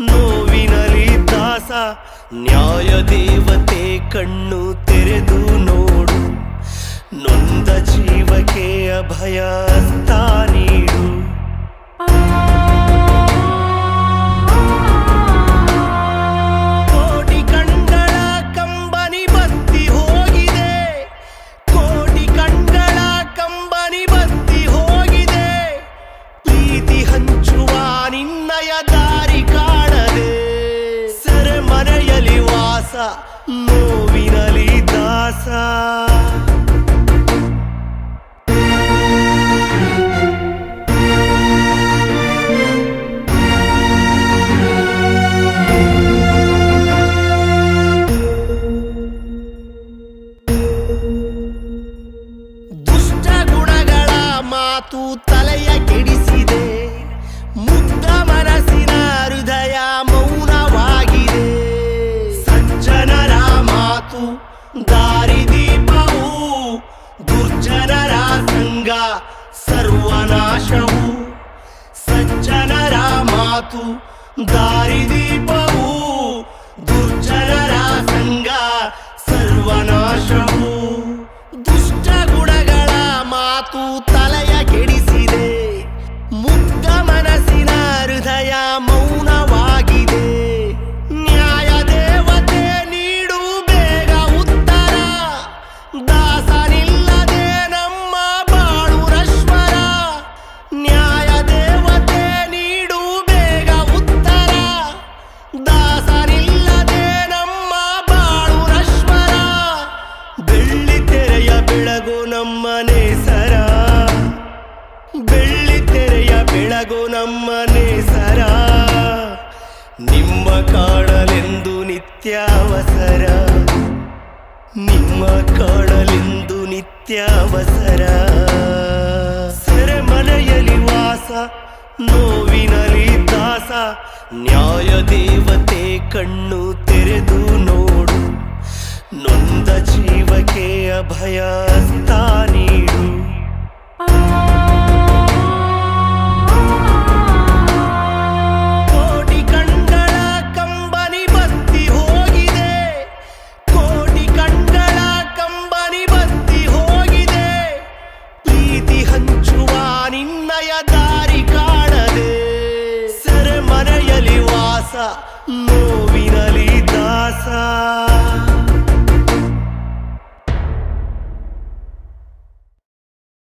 ನೋವಿನಲಿ ದಾಸ ನ್ಯಾಯ ದೇವತೆ ಕಣ್ಣು ತೆರೆದು ನೋಡು ನೊಂದ ಜೀವಕ್ಕೆ ಅಭಯ ವಾಸ ನೋವಿನಲಿ ದಾಸ. ದುಷ್ಟ ಗುಣಗಳ ಮಾತು ತಲೆಯ ಕೆಡಿಸಿದೆ ಸರ್ವನಾಶವು ಸಜ್ಜನರ ಮಾತು ದಾರಿದೀಪವು ದುರ್ಜನರ ಸಂಗ ಸರ್ವನಾಶವು ದುಷ್ಟ ಗುಣಗಳ ಮಾತು ತಲೆಯ ಕೆಡಿಸಿದೆ, ಮುಗ್ಧ ಮನಸ್ಸಿನ ಹೃದಯ ಮೌನವಾಗಿದೆ ನೇಸರ ನಿಮ್ಮ ಕಾಣಲೆಂದು ನಿತ್ಯ ಅವಸರ ನಿಮ್ಮ ಕಾಣಲೆಂದು ನಿತ್ಯ ಸೆರೆಮನೆಯಲ್ಲಿ ಸೆರೆಮನೆಯಲಿ ವಾಸ, ನೋವಿನಲ್ಲಿ ದಾಸ. ನ್ಯಾಯ ದೇವತೆ ಕಣ್ಣು ತೆರೆದು ನೋಡು. ನೊಂದ ಜೀವಕ್ಕೆ ಅಭಯ ದಾರಿ ಕಾಣದೆ. ಸೆರೆಮನೆಯಲಿ ವಾಸ ನೋವಿನಲಿ ದಾಸ.